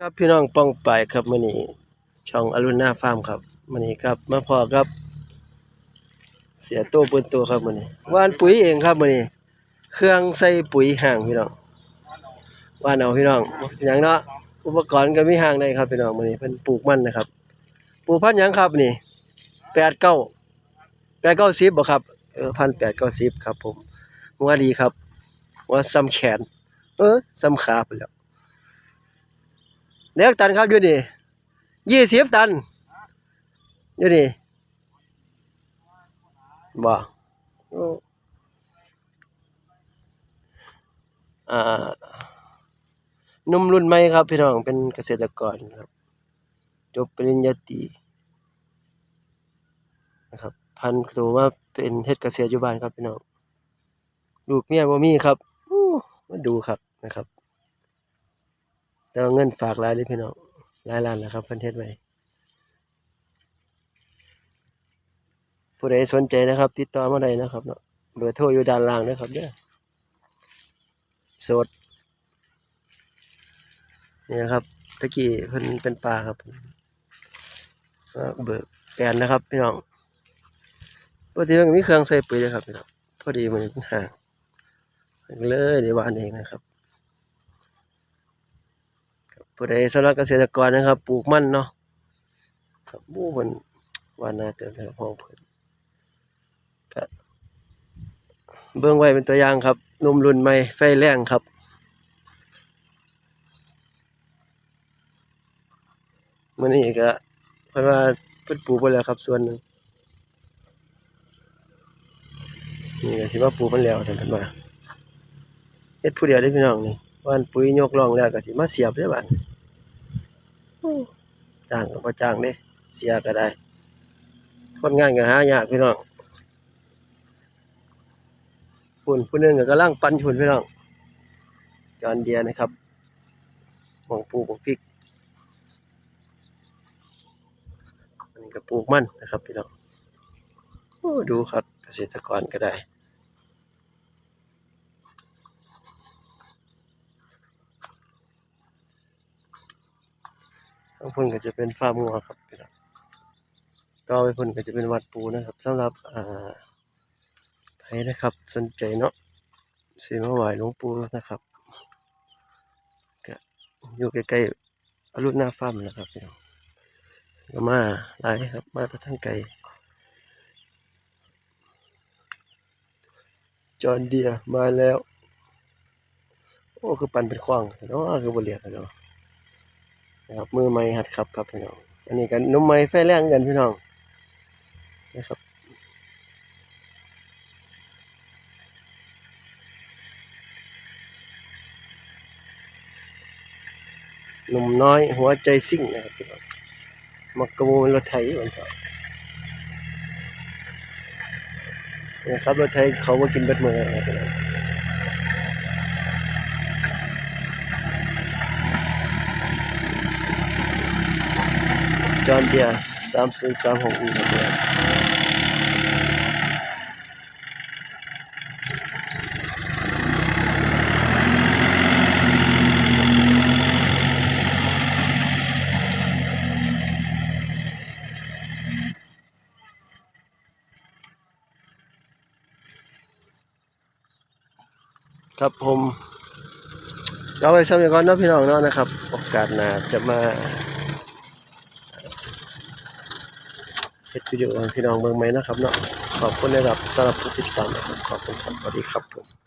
ครับพี่น้องป้องไปครับมื้อนี้ช่องอรุณนาฟาร์มครับมื้อนี้ครับมาพอครับ เสียโตปืนตัวครับมื้อนี้ว่านปุ๋ยเองครับมื้อนี้เครื่องใส่ปุ๋ยห่างพี่น้องว่านเอาพี่น้องหยังเนาะอุปกรณ์ก็มีห่างได้ครับพี่น้องมื้อนี้เพิ่นปลูกมันนะครับ ปลูกพันธุ์หยังครับนี่8 9 8 9 10บ่ครับเออพัน8 9 10ครับ ผมว่าดีครับว่าซ้ำแขน เออซ้ำขาไปแล้ว เล็กตันครับอยู่นี่ยี่สิบตัน อยู่นี่บ่อ่าหนุ่มรุ่นใหม่ครับพี่น้องเป็นเกษตรกรครับ จบปริญญาตรีนะครับ พันตัวว่าเป็นเฮ็ดเกษตรอยู่บ้านครับพี่น้องลูกเมียบ่มีครับมาดูครับนะครับ แต่ว่าเงินฝากหลายเลยพี่น้องหลายล้านนะครับพิ่นเฮ็ดไว้ผู้ใดสนใจนะครับ ติดต่อมาได้นะครับเนาะเบอร์โทรอยู่ด้านล่างนะครับเด้อโสดนี่นะครับตะกี้เพิ่นเป็นปลาครับเบิกแปนนะครับพี่น้องปกติมันมีเครื่องใส่ปุ๋ยเลยครับพี่น้องพอดีมันห่างเลยเดี๋ยววานเองนะครับ ผู้ใดสำหรับเกษตรกรนะครับ ปลูกมันเนาะครับหมู่มันวานาเติมในห้องเพิ่นก็เบิ่งไว้เป็นตัวอย่างครับนุ่มรุ่นใหม่ไฟแรงครับมื้อนี้ก็เพิ่นว่าเพิ่นปลูกไปแล้วครับ ส่วนหนึงนี่ก็สิว่าปลูกมันแล้วซั่นเพิ่นว่าเฮ็ดผู้เดียวเด้พี่น้องนี่ ว่านปุ๋ยยกร่องแล้วก็สิมาเสียบเด้อบัดจ้างก็บ่จ้างเด้เสียก็ได้คนงานก็หายากพี่น้องพุ่นผู้หนึงก็กำลังปั่นพุ่นพี่น้องจอนเดียนะครับหมองปลูกบักพริกอันนี้ก็ปลูกมันนะครับพี่น้องโอ้ดูครับเกษตรกรก็ได้ ทางพุ่นก็จะเป็นฟาร์มงัวครับพี่น้องก็ไปพุ่นก็จะเป็นวัดปูนะครับสำหรับอ่าใครนะครับ สนใจเนาะสิมาไหวหลวงปู่นะครับก็อยู่ใกล้ๆอรุณนาฟาร์มนะครับพี่น้องก็มาหลายครับ มาแต่ทั้งไกลจอนเดียมาแล้ว โอ้ คือปั่นเป็นขว้างเนาะคือบ่เรียกเนาะ นะครับมือไม้หัดขับครับพี่น้องอันนี้กันนุ่มไม้ไฟแรงกันพี่น้องนะครับหนุ่มน้อย หัวใจซิ่งนะครับพี่น้องมักกะโมนรถไถเหมือนกันนะครับรถไถเขามากินเบ็ดมือนะครับพี่น้อง จอนเดียสามศูนย์สามหกอีกครับครับผมเอาไว้สำหรับก่อนนะพี่น้องเนาะนะครับ โอกาสหน้าจะมา เฮ็ดวิดีโอให้พี่น้องเมืองไหมนะครับเนาะขอบคุณนะครับสำหรับผู้ติดตามนะครับขอบคุณครับสวัสดีครับผม